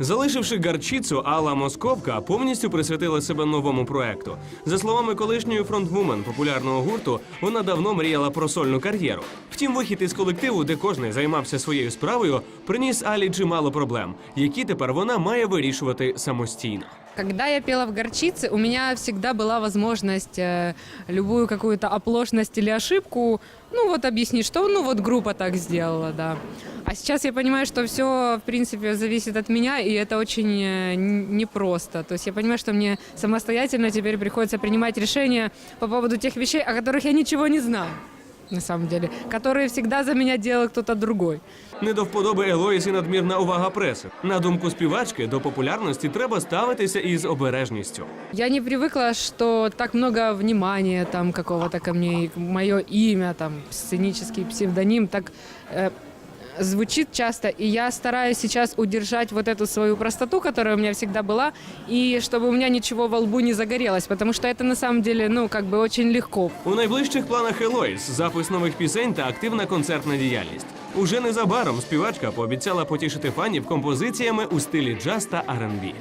Залишивши гарчицю, Алла Московка повністю присвятила себе новому проекту. За словами колишньої фронтвумен популярного гурту, вона давно мріяла про сольну кар'єру. Втім, вихід із колективу, де кожний займався своєю справою, приніс Алі чимало проблем, які тепер вона має вирішувати самостійно. Когда я пела в горчице, у меня всегда была возможность э, любую какую-то оплошность или ошибку, ну вот объяснить, что ну вот группа так сделала, да. А сейчас я понимаю, что все, в принципе, зависит от меня, и это очень э, н- непросто. То есть я понимаю, что мне самостоятельно теперь приходится принимать решения по поводу тех вещей, о которых я ничего не знаю, на самом деле, которые всегда за меня делал кто-то другой. Не до вподоби Елоїс і надмірна увага преси. На думку співачки, до популярності треба ставитися із обережністю. Я не привыкла, что так много внимания там какого-то ко мне, мое имя, там сценический псевдоним, так э, звучит часто, и я стараюсь сейчас удержать вот эту свою простоту, которая у меня всегда была, и чтобы у меня ничего во лбу не загорелось, потому что это на самом деле, ну, как бы очень легко. У найближчих планах Елоїс запис нових пісень та активна концертна діяльність. Уже незабаром співачка пообіцяла потішити фанів композиціями у стилі джаз та R&B.